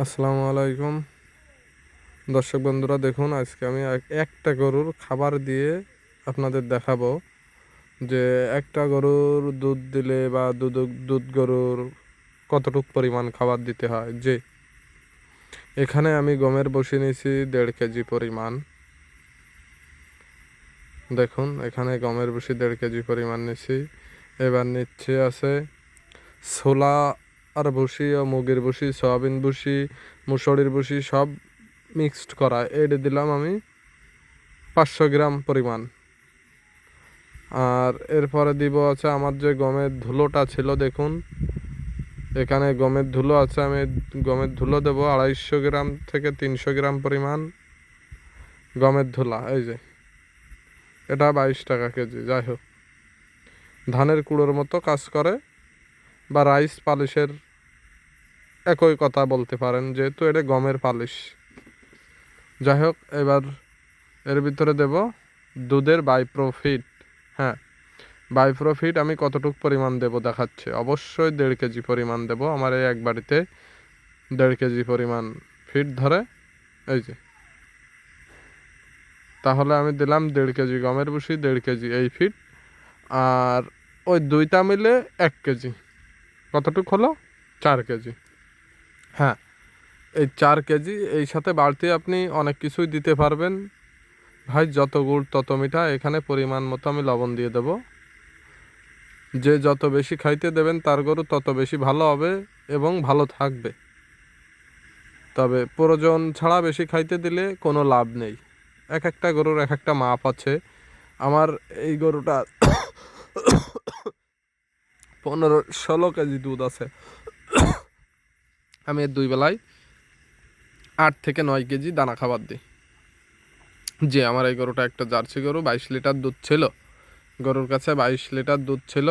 আসসালামু আলাইকুম। দর্শক বন্ধুরা, দেখুন, আজকে আমি একটা গরুর খাবার দিয়ে আপনাদের দেখাবো যে একটা গরুর দুধ দিলে বা দুধ দুধ গরুর কতটুক পরিমাণ খাবার দিতে হয়। যে এখানে আমি গমের বসে নিয়েছি দেড় কেজি পরিমাণ। দেখুন, এখানে গমের বসি দেড় কেজি পরিমাণ নিচ্ছি এবার নিচ্ছে আছে ছোলা আর ভুসি ও মুগের ভুসি সয়াবিন ভুসি মুসুরির ভুসি সব মিক্সড করা। এটা দিলাম আমি পাঁচশো গ্রাম পরিমাণ। আর এরপরে দিব আছে আমার যে গমের ধুলোটা ছিল, দেখুন। এখানে গমের ধুলো আছে, আমি গমের ধুলো দেব আড়াইশো গ্রাম থেকে তিনশো গ্রাম পরিমাণ গমের ধুলা, এই যে। এটা বাইশ টাকা কেজি, যাই হোক। ধানের কুড়োর মতো কাজ করে। বা রাইস পালিশের একই কথা বলতে পারেন, যেহেতু এটা গমের পালিশ। যাই হোক, এবার এর ভিতরে দেব দুধের বাই প্রফিট হ্যাঁ বাই প্রফিট আমি কতটুকু পরিমাণ দেব দেখাচ্ছে? অবশ্যই দেড় কেজি পরিমাণ দেব। আমার এই এক বাড়িতে দেড় কেজি পরিমাণ ফিট ধরে। এই যে। তাহলে আমি দিলাম দেড় কেজি গমের ভুসি, দেড় কেজি এই ফিট। আর ওই দুইটা মিলে এক কেজি। কতটুক হলো? চার কেজি। হ্যাঁ এই চার কেজি, এই সাথে বাড়তি আপনি অনেক কিছুই দিতে পারবেন। ভাই, যত গুড়, তত মিঠা, এখানে পরিমাণ মতো আমি লবণ দিয়ে দেব। যে যত বেশি খাইতে দেবেন, তার গরু তত বেশি ভালো হবে এবং ভালো থাকবে। তবে প্রয়োজন ছাড়া বেশি খাইতে দিলে কোনো লাভ নেই। এক একটা গরুর এক একটা মাপ আছে। আমার এই গরুটা পনেরো ষোলো কেজি দুধ আছে। আমি দুই বেলায় আট থেকে নয় কেজি দানা খাবার দিই। যে আমার এই গরুটা একটা জার্সি গরু, বাইশ লিটার দুধ ছিল। গরুর কাছে বাইশ লিটার দুধ ছিল।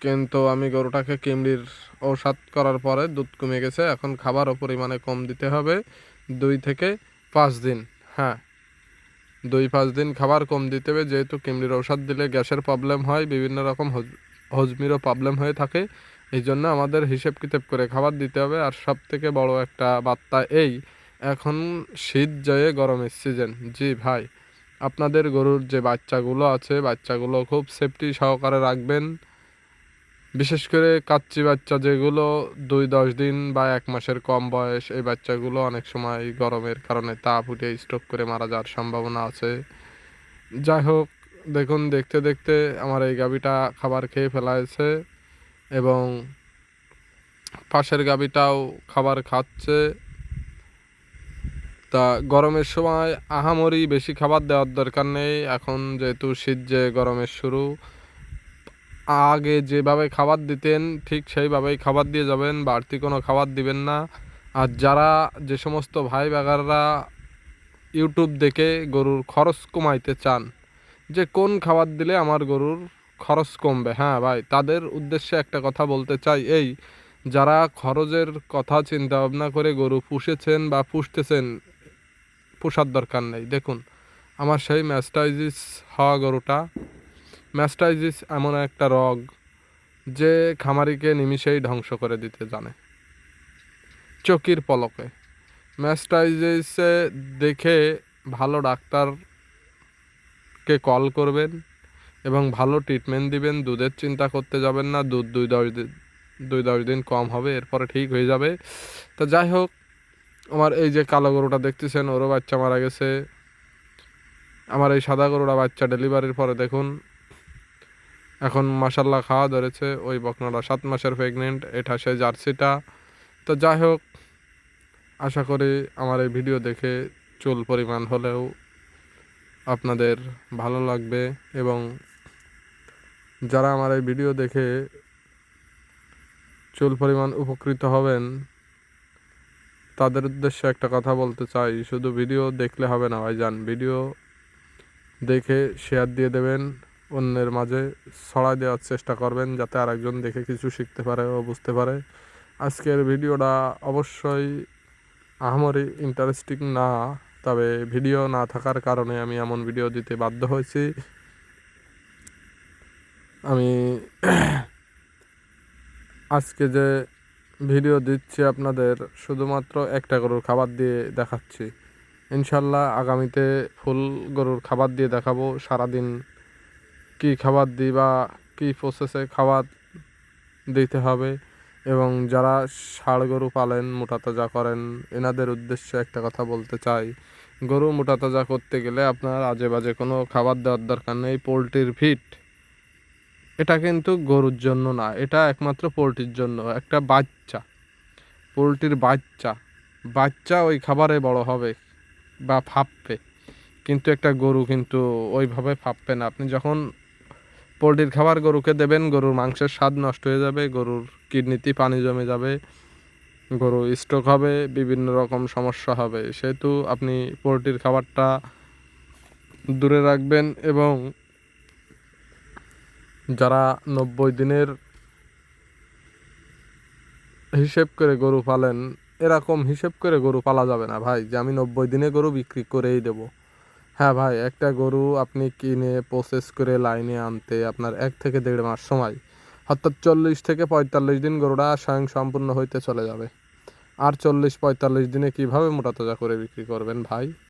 কিন্তু আমি গরুটাকে কিমড়ির ঔষধ করার পরে দুধ কমে গেছে। এখন খাবারও পরিমাণে কম দিতে হবে। দুই থেকে পাঁচ দিন হ্যাঁ। দুই পাঁচ দিন খাবার কম দিতে হবে। যেহেতু কিমড়ির ঔষধ দিলে গ্যাসের প্রবলেম হয়, বিভিন্ন রকম হজমিরও প্রবলেম হয়ে থাকে। এই জন্য আমাদের হিসেব কিতাব করে খাবার দিতে হবে। আর সব থেকে বড় একটা বার্তা এই, এখন শীত জয়ে গরমের সিজন জি ভাই, আপনাদের গরুর যে বাচ্চাগুলো আছে, বাচ্চাগুলো খুব সেফটি সহকারে রাখবেন। বিশেষ করে কাচ্চি বাচ্চা যেগুলো দুই, দশ দিন বা এক মাসের কম বয়স, এই বাচ্চাগুলো অনেক সময় গরমের কারণে তাপ উঠে স্ট্রোক করে মারা যাওয়ার সম্ভাবনা আছে। যাই হোক দেখুন, দেখতে দেখতে আমার এই গাবিটা খাবার খেয়ে ফেলাইছে এবং পাশের গাবিটাও খাবার খাচ্ছে। তা গরমের সময় আহামরি বেশি খাবার দেওয়ার দরকার নেই। এখন যেহেতু শীত যে গরমের শুরু, আগে যেভাবে খাবার দিতেন, ঠিক সেইভাবেই খাবার দিয়ে যাবেন, বাড়তি কোনো খাবার দিবেন না। আর যারা যে সমস্ত ভাই বাগাররা ইউটিউব দেখে গরুর খরচ কমাইতে চান যে কোন খাবার দিলে আমার গরুর খরচ কমবে? হ্যাঁ ভাই, তাদের উদ্দেশ্যে একটা কথা বলতে চাই এই, যারা খরচের কথা চিন্তা ভাবনা করে গরু পুষেছেন বা পুষতেছেন, পোষার দরকার নেই। দেখুন, আমার সেই ম্যাস্টাইজিস হওয়া গরুটা ম্যাস্টাইজিস এমন একটা রোগ যে খামারিকে নিমিষেই ধ্বংস করে দিতে জানে। চকির পলকে। ম্যাস্টাইজিসে দেখে ভালো ডাক্তারকে কল করবেন এবং ভালো ট্রিটমেন্ট দিবেন, দুধের চিন্তা করতে যাবেন না, দুধ দুই দশ দিন, দুই দশ দিন কম হবে, এরপরে ঠিক হয়ে যাবে। তো যাই হোক, আমার এই যে কালো গরুটা দেখতেছেন, ওরও বাচ্চা মারা গেছে। আমার এই সাদা গরুটা বাচ্চা ডেলিভারির পরে দেখুন। এখন মাসাল্লাহ খাওয়া ধরেছে, ওই বকনাটা সাত মাসের প্রেগনেন্ট এটা সে জার্সিটা। তো যাই হোক, আশা করি আমার এই ভিডিও দেখে চুল পরিমাণ হলেও আপনাদের ভালো লাগবে এবং যারা আমার এই ভিডিও দেখে চুল পরিমাণ উপকৃত হবেন, তাদের উদ্দেশ্যে একটা কথা বলতে চাই। শুধু ভিডিও দেখলে হবে না, ভাইজান। ভিডিও দেখে শেয়ার দিয়ে দেবেন, অন্যের মাঝে ছড়াই দেওয়ার চেষ্টা করবেন যাতে আরেকজন দেখে কিছু শিখতে পারে ও বুঝতে পারে। আজকের ভিডিওটা অবশ্যই আহামরি ইন্টারেস্টিং না। তবে ভিডিও না থাকার কারণে আমি এমন ভিডিও দিতে বাধ্য হয়েছি। আমি আজকে যে ভিডিও দিচ্ছি আপনাদের শুধুমাত্র একটা গরুর খাবার দিয়ে দেখাচ্ছি। ইনশাল্লাহ আগামীতে ফুল গরুর খাবার দিয়ে দেখাবো সারাদিন কী খাবার দিই বা কী প্রসেসে খাবার দিতে হবে এবং যারা ষাড় গরু পালেন, মোটা তাজা করেন, এনাদের উদ্দেশ্যে একটা কথা বলতে চাই। গরু মোটা তাজা করতে গেলে আপনার আজে বাজে কোনো খাবার দেওয়ার দরকার নেই, পোলট্রির ফিট এটা কিন্তু গরুর জন্য না, এটা একমাত্র পোলট্রির জন্য, একটা বাচ্চা। পোলট্রির বাচ্চা বাচ্চা ওই খাবারে বড় হবে বা ফাঁপবে, কিন্তু একটা গরু কিন্তু ওইভাবে ফাঁপবে না। আপনি যখন পোলট্রির খাবার গরুকে দেবেন, গরুর মাংসের স্বাদ নষ্ট হয়ে যাবে, গরুর কিডনিতে পানি জমে যাবে গরু স্ট্রোক হবে, বিভিন্ন রকম সমস্যা হবে। সেহেতু আপনি পোলট্রির খাবারটা দূরে রাখবেন এবং যারা নব্বই দিনের হিসেব করে গরু পালেন, এরকম হিসেব করে গরু পালা যাবে না। ভাই, যে আমি নব্বই দিনে গরু বিক্রি করেই দেব। হ্যাঁ ভাই, একটা গরু আপনি কিনে প্রসেস করে লাইনে আনতে আপনার এক থেকে দেড় মাস সময়। অর্থাৎ চল্লিশ থেকে পঁয়তাল্লিশ দিন গরুটা স্বয়ং সম্পূর্ণ হইতে চলে যাবে। আর চল্লিশ পঁয়তাল্লিশ দিনে কীভাবে মোটা তাজা করে বিক্রি করবেন ভাই?